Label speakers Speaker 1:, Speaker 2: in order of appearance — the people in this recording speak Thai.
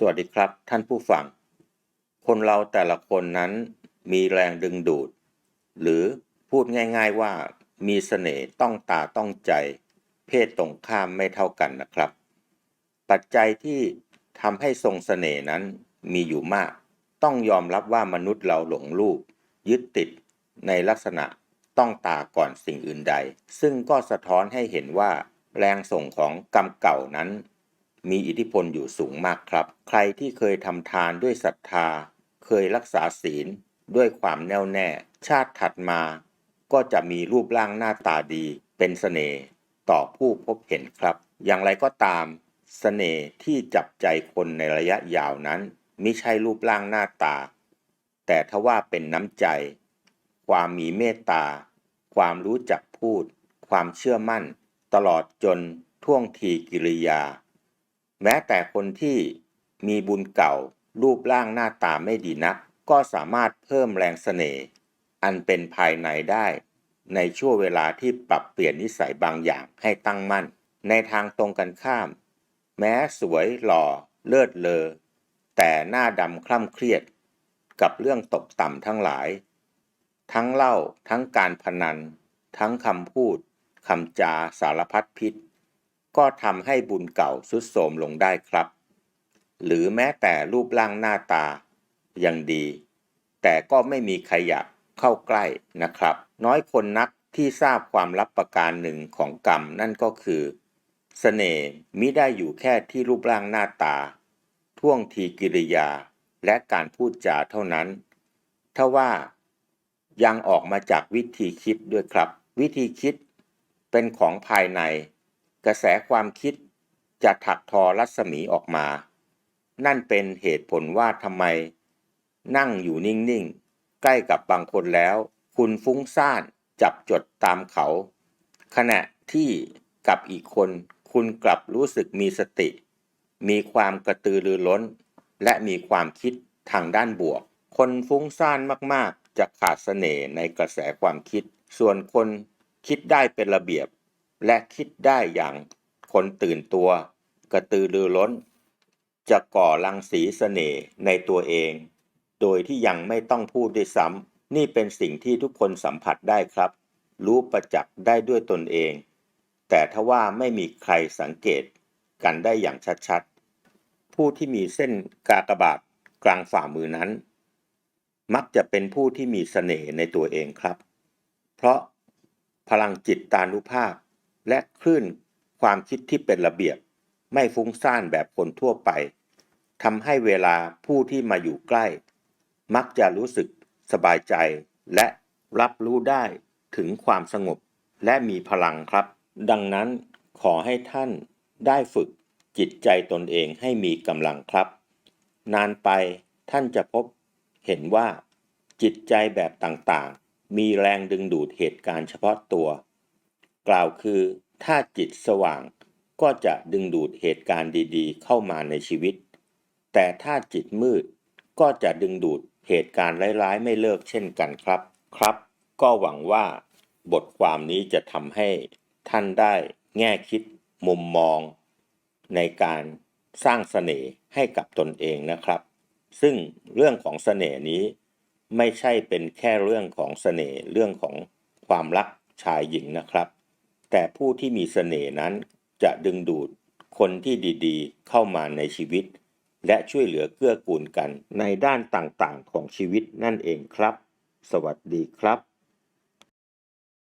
Speaker 1: สวัสดีครับท่านผู้ฟัง คนเราแต่ละคนนั้นมีแรงดึงดูด หรือพูดง่ายๆว่ามีเสน่ห์ต้องตาต้องใจ เพศตรงข้ามไม่เท่ากันนะครับ ปัจจัยที่ทำให้ทรงเสน่ห์นั้นมีอยู่มาก ต้องยอมรับว่ามนุษย์เราหลงรูป ยึดติดในลักษณะต้องตาก่อนสิ่งอื่นใด ซึ่งก็สะท้อนให้เห็นว่าแรงส่งของกรรมเก่านั้น มีอิทธิพลอยู่สูงมากครับ ใครที่เคยทำทานด้วยศรัทธา เคยรักษาศีล ด้วยความแน่วแน่ ชาติถัดมา ก็จะมีรูปร่างหน้าตาดี เป็นเสน่ห์ต่อผู้พบเห็นครับ อย่างไรก็ตามเสน่ห์ที่จับใจคนในระยะยาวนั้นไม่ใช่รูปร่างหน้าตา แต่ทว่าเป็นน้ำใจ ความมีเมตตา ความรู้จักพูด ความเชื่อมั่น ตลอดจนท่วงทีกิริยา แม้แต่คนที่มีบุญเก่า รูปร่างหน้าตาไม่ดีนัก ก็สามารถเพิ่มแรงเสน่ห์อันเป็นภายในได้ ในช่วงเวลาที่ปรับเปลี่ยนนิสัยบางอย่างให้ตั้งมั่น ในทางตรงกันข้าม แม้สวยหล่อเลิศเลอ แต่หน้าดำคล่ำเครียด กับเรื่องตกต่ำทั้งหลาย ทั้งเล่าทั้งการพนัน ทั้งคำพูดคำจาสารพัดพิษ ก็ทำให้บุญเก่าสุดโทมลงได้ครับ หรือแม้แต่รูปร่างหน้าตายังดี แต่ก็ไม่มีใครอยากเข้าใกล้นะครับ น้อยคนนักที่ทราบความลับประการหนึ่งของกรรมนั่นก็คือเสน่ห์มิได้อยู่แค่ที่รูปร่างหน้าตา ท่วงทีกิริยาและการพูดจาเท่านั้นทว่ายังออกมาจากวิธีคิดด้วยครับ วิธีคิดเป็นของภายใน กระแสความคิดจะถักทอรัศมีออกมา นั่นเป็นเหตุผลว่าทำไม นั่งอยู่นิ่งๆ ใกล้กับบางคนแล้ว คุณฟุ้งซ่านจับจดตามเขา ขณะที่กับอีกคน คุณกลับรู้สึกมีสติ มีความกระตือรือร้น และมีความคิดทางด้านบวก คนฟุ้งซ่านมากๆ จะขาดเสน่ห์ในกระแสความคิด ส่วนคนคิดได้เป็นระเบียบ และคิดได้อย่างคนตื่นตัว กระตือรือร้น จะก่อรังสีเสน่ห์ในตัวเอง โดยที่ยังไม่ต้องพูดด้วยซ้ำนี่เป็นสิ่งที่ทุกคนสัมผัสได้ครับ รู้ประจักษ์ได้ด้วยตนเอง แต่ทว่าไม่มีใครสังเกตกันได้อย่างชัดๆ ผู้ที่มีเส้นกากบาทกลางฝ่ามือนั้น มักจะเป็นผู้ที่มีเสน่ห์ในตัวเองครับ เพราะพลังจิตตานุภาพ และคลื่นความคิดที่เป็นระเบียบ ไม่ฟุ้งซ่านแบบคนทั่วไปทำให้เวลาผู้ที่มาอยู่ใกล้ มักจะรู้สึกสบายใจ และรับรู้ได้ถึงความสงบและมีพลังครับ ดังนั้นขอให้ท่านได้ฝึกจิตใจตนเองให้มีกำลังครับ นานไปท่านจะพบเห็นว่าจิตใจแบบต่างๆ มีแรงดึงดูดเหตุการณ์เฉพาะตัว กล่าวคือ ถ้าจิตสว่างก็จะดึงดูดเหตุการณ์ดีๆ เข้ามาในชีวิต แต่ถ้าจิตมืดก็จะดึงดูดเหตุการณ์ร้ายๆ ไม่เลิกเช่นกันครับ ครับ ก็หวังว่า บทความนี้จะทำให้ท่านได้แง่คิดมุมมอง ในการสร้างเสน่ห์ให้กับตนเองนะครับ ซึ่งเรื่องของเสน่ห์นี้ ไม่ใช่เป็นแค่เรื่องของเสน่ห์เรื่องของความรักชายหญิงนะครับ แต่ผู้ที่มีเสน่ห์นั้นจะดึงดูดคนที่ดีๆ เข้ามาในชีวิต และช่วยเหลือเกื้อกูลกันในด้านต่างๆ ของชีวิตนั่นเองครับ สวัสดีครับ